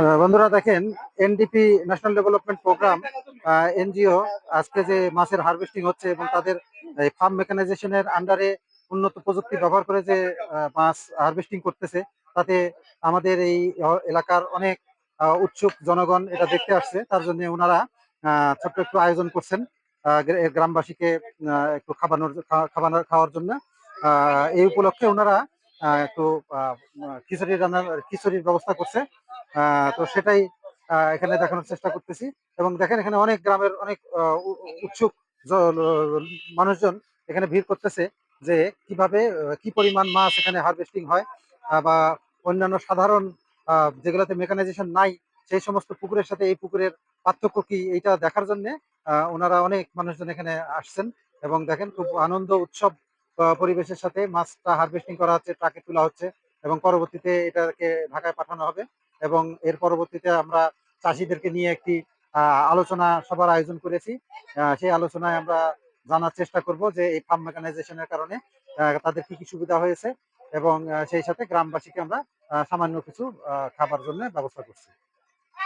বন্ধুরা দেখেন NDP national development programme NGO আজকে যে মাছের হারভেস্টিং হচ্ছে এবং তাদের ফার্ম মেকানাইজেশনের আন্ডারে উন্নত প্রযুক্তি ব্যবহার করে যে মাছ হারভেস্টিং করতেছে, তাতে আমাদের এই এলাকার অনেক উৎসুক জনগণ এটা দেখতে আসছে। তার জন্য ওনারা ছোট্ট একটু আয়োজন করছেন গ্রামবাসীকে একটু খাবানোর খাবানোর খাওয়ার জন্য। এই উপলক্ষে ওনারা একটু খিচুড়ি রান্নার, খিচুড়ির ব্যবস্থা করছে। তো সেটাই এখানে দেখানোর চেষ্টা করতেছি। এবং দেখেন এখানে অনেক গ্রামের অনেক উৎসুক মানুষজন এখানে ভিড় করতেছে যে কীভাবে কি পরিমাণ মাছ এখানে হারভেস্টিং হয় বা অন্যান্য সাধারণ যেগুলোতে মেকানাইজেশন নাই, সেই সমস্ত পুকুরের সাথে এই পুকুরের পার্থক্য কি এইটা দেখার জন্য ওনারা অনেক মানুষজন এখানে আসছেন। এবং দেখেন খুব আনন্দ, উৎসব পরিবেশের সাথে মাছটা হারভেস্টিং করা হচ্ছে, ট্রাকে তোলা হচ্ছে এবং পরবর্তীতে এটাকে ঢাকায় পাঠানো হবে। এবং এর পরবর্তীতে আমরা চাষিদেরকে নিয়ে একটি আলোচনা সভার আয়োজন করেছি। সেই আলোচনায় আমরা জানার চেষ্টা করব যে এই ফার্ম মেকানাইজেশনের কারণে তাদের কি কি সুবিধা হয়েছে এবং সেই সাথে গ্রামবাসীকে আমরা সামান্য কিছু খাবার জন্য ব্যবস্থা করছি।